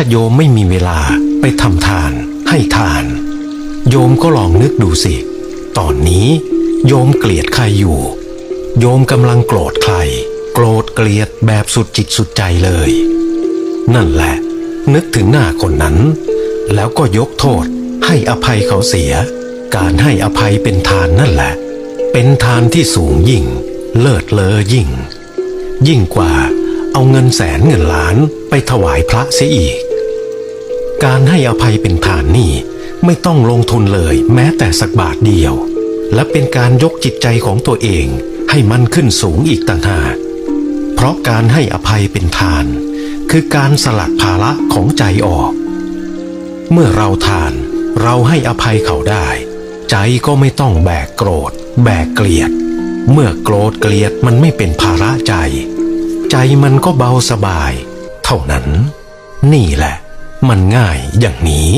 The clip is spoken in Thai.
ถ้าโยมไม่มีเวลาไปทำทาน ให้ทาน โยมก็ลองนึกดูสิ ตอนนี้โยมเกลียดใครอยู่ โยมกำลังโกรธใคร โกรธเกลียดแบบสุดจิตสุดใจเลย นั่นแหละ นึกถึงหน้าคนนั้น แล้วก็ยกโทษ ให้อภัยเขาเสีย การให้อภัยเป็นทานนั่นแหละ เป็นทานที่สูงยิ่ง เลิศเลอยิ่ง ยิ่งกว่าเอาเงินแสนเงินล้านไปถวายพระเสียอีก การให้อภัยเป็นทานนี่ไม่ต้องลงทุนเลยแม้แต่สักบาทเดียว และเป็นการยกจิตใจของตัวเองให้มันขึ้นสูงอีกต่างหากเพราะการให้อภัยเป็นทาน คือการสลัดภาระของใจออก เมื่อเราทานเราให้อภัยเขาได้ ใจก็ไม่ต้องแบกโกรธ แบกเกลียด เมื่อโกรธเกลียดมันไม่เป็นภาระใจ ใจมันก็เบาสบาย เท่านั้น นี่แหละ มันง่ายอย่างนี้